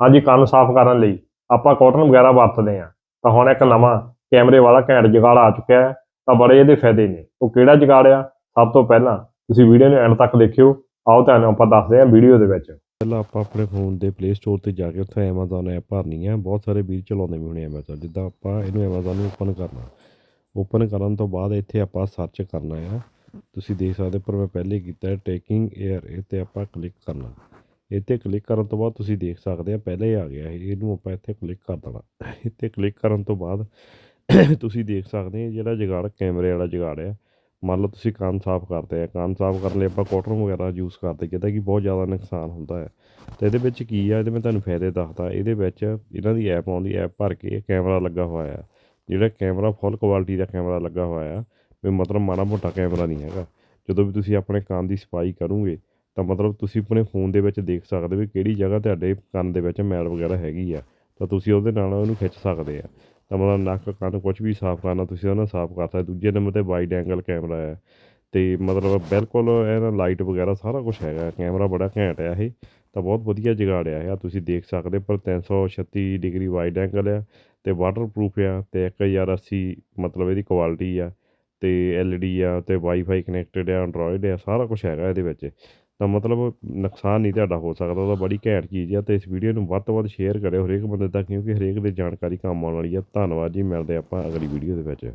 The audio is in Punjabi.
ਹਾਂਜੀ, ਕੰਨ ਸਾਫ਼ ਕਰਨ ਲਈ ਆਪਾਂ ਕਾਟਨ ਵਗੈਰਾ ਵਰਤਦੇ ਆ ਤਾਂ ਹੁਣ ਇੱਕ ਨਵਾਂ ਕੈਮਰੇ ਵਾਲਾ ਘੈਂਟ ਜੁਗਾੜ ਆ ਚੁੱਕਿਆ ਹੈ, ਤਾਂ ਬੜੇ ਇਹਦੇ ਫਾਇਦੇ ਨੇ। ਉਹ ਕਿਹੜਾ ਜਗਾੜ ਆ? ਸਭ ਤੋਂ ਪਹਿਲਾਂ ਤੁਸੀਂ ਵੀਡੀਓ ਨੂੰ ਐਂਡ ਤੱਕ ਦੇਖਿਓ। ਆਓ ਤੁਹਾਨੂੰ ਆਪਾਂ ਦੱਸਦੇ ਹਾਂ ਵੀਡੀਓ ਦੇ ਵਿੱਚ। ਪਹਿਲਾਂ ਆਪਾਂ ਆਪਣੇ ਫੋਨ ਦੇ ਪਲੇ ਸਟੋਰ ਤੇ ਜਾ ਕੇ ਉੱਥੇ Amazon ਐਪ ਭਰਨੀ ਹੈ। ਬਹੁਤ ਸਾਰੇ ਵੀਰ ਚਲਾਉਂਦੇ ਵੀ ਹੋਣੇ Amazon ਜਿੱਦਾਂ ਆਪਾਂ ਇਹਨੂੰ Amazon ਨੂੰ ਓਪਨ ਕਰਨਾ। ਓਪਨ ਕਰਨ ਤੋਂ ਬਾਅਦ ਇੱਥੇ ਆਪਾਂ ਸਰਚ ਕਰਨਾ ਆ। ਤੁਸੀਂ ਦੇਖ ਸਕਦੇ ਪਰ ਮੈਂ ਪਹਿਲੇ ਕੀਤਾ ਟੇਕਿੰਗ 에ਅਰ ਇਹ ਤੇ ਆਪਾਂ ਕਲਿੱਕ ਕਰਨਾ। ਇੱਥੇ ਕਲਿੱਕ ਕਰਨ ਤੋਂ ਬਾਅਦ ਤੁਸੀਂ ਦੇਖ ਸਕਦੇ ਆ, ਪਹਿਲੇ ਆ ਗਿਆ ਇਹ, ਇਹਨੂੰ ਆਪਾਂ ਇੱਥੇ ਕਲਿੱਕ ਕਰ ਦੇਣਾ। ਇੱਥੇ ਕਲਿੱਕ ਕਰਨ ਤੋਂ ਬਾਅਦ ਤੁਸੀਂ ਦੇਖ ਸਕਦੇ ਆ, ਜਿਹੜਾ ਜਗਾੜ ਕੈਮਰੇ ਵਾਲਾ ਜੁਗਾੜ ਆ, ਮੰਨ ਲਓ ਤੁਸੀਂ ਕੰਨ ਸਾਫ਼ ਕਰਦੇ ਆ, ਕੰਨ ਸਾਫ਼ ਕਰਨ ਲਈ ਆਪਾਂ ਕਾਟਨ ਵਗੈਰਾ ਯੂਜ਼ ਕਰਦੇ, ਜਿਹਦਾ ਕਿ ਬਹੁਤ ਜ਼ਿਆਦਾ ਨੁਕਸਾਨ ਹੁੰਦਾ ਹੈ ਤੇ ਇਹਦੇ ਵਿੱਚ ਕੀ ਆ, ਇਹਦੇ ਮੈਂ ਤੁਹਾਨੂੰ ਫਾਇਦੇ ਦੱਸਦਾ, ਇਹਦੇ ਵਿੱਚ ਇਹਨਾਂ ਦੀ ਐਪ ਆਉਂਦੀ ਐਪ ਭਰ ਕੇ ਕੈਮਰਾ ਲੱਗਾ ਹੋਇਆ ਆ। ਜਿਹੜਾ ਕੈਮਰਾ ਫੁੱਲ ਕੁਆਲਿਟੀ ਦਾ ਕੈਮਰਾ ਲੱਗਾ ਹੋਇਆ ਆ, ਵੀ ਮਤਲਬ ਮਾੜਾ ਮੋਟਾ ਕੈਮਰਾ ਨਹੀਂ ਹੈਗਾ। ਜਦੋਂ ਵੀ ਤੁਸੀਂ ਆਪਣੇ ਕੰਨ ਦੀ ਸਫ਼ਾਈ ਕਰੋਗੇ ਤਾਂ ਮਤਲਬ ਤੁਸੀਂ ਆਪਣੇ ਫੋਨ ਦੇ ਵਿੱਚ ਦੇਖ ਸਕਦੇ ਵੀ ਕਿਹੜੀ ਜਗ੍ਹਾ ਤੁਹਾਡੇ ਕੰਨ ਦੇ ਵਿੱਚ ਮੈਲ ਵਗੈਰਾ ਹੈਗੀ ਆ, ਤਾਂ ਤੁਸੀਂ ਉਹਦੇ ਨਾਲ ਉਹਨੂੰ ਖਿੱਚ ਸਕਦੇ ਆ। ਤਾਂ ਮਤਲਬ ਨੱਕ, ਕੰਨ ਕੁਝ ਵੀ ਸਾਫ਼ ਕਰਨਾ, ਤੁਸੀਂ ਉਹਦੇ ਨਾਲ ਸਾਫ਼ ਕਰ ਸਕਦੇ ਦੂਜੇ ਨੰਬਰ ਤੇ ਵਾਈਡ ਐਂਗਲ ਕੈਮਰਾ ਹੈ। ਤੇ ਮਤਲਬ ਬਿਲਕੁਲ ਇਹਦਾ ਲਾਈਟ ਵਗੈਰਾ ਸਾਰਾ ਕੁਝ ਹੈਗਾ ਕੈਮਰਾ ਬੜਾ ਘੈਂਟ ਆ ਇਹ। ਤਾਂ ਬਹੁਤ ਵਧੀਆ ਜਗਾੜਿਆ ਹੈ ਤੁਸੀਂ ਦੇਖ ਸਕਦੇ, ਪਰ 336 ਡਿਗਰੀ ਵਾਈਡ ਐਂਗਲ ਆ ਤੇ ਵਾਟਰਪ੍ਰੂਫ ਆ ਤੇ 1080 ਮਤਲਬ ਇਹਦੀ ਕੁਆਲਿਟੀ ਆ ਤੇ ਐਲਈਡੀ ਆ ਤੇ ਵਾਈਫਾਈ ਕਨੈਕਟਡ ਆ ਐਂਡਰੋਇਡ ਆ, ਸਾਰਾ ਕੁਝ ਹੈਗਾ ਇਹਦੇ ਵਿੱਚ। ਤਾਂ ਮਤਲਬ ਨੁਕਸਾਨ ਨਹੀਂ ਤੁਹਾਡਾ ਹੋ ਸਕਦਾ, ਉਹਦਾ ਬੜੀ ਘੈਂਟ ਚੀਜ਼ ਆ ਤੇ ਇਸ ਵੀਡੀਓ ਨੂੰ ਵੱਧ ਤੋਂ ਵੱਧ ਸ਼ੇਅਰ ਕਰਿਓ ਹਰੇਕ ਬੰਦੇ ਤੱਕ, ਕਿਉਂਕਿ ਹਰੇਕ ਦੇ ਜਾਣਕਾਰੀ ਕੰਮ ਆਉਣ ਵਾਲੀ ਆ। ਧੰਨਵਾਦ ਜੀ, ਮਿਲਦੇ ਆਪਾਂ ਅਗਲੀ ਵੀਡੀਓ ਦੇ ਵਿੱਚ।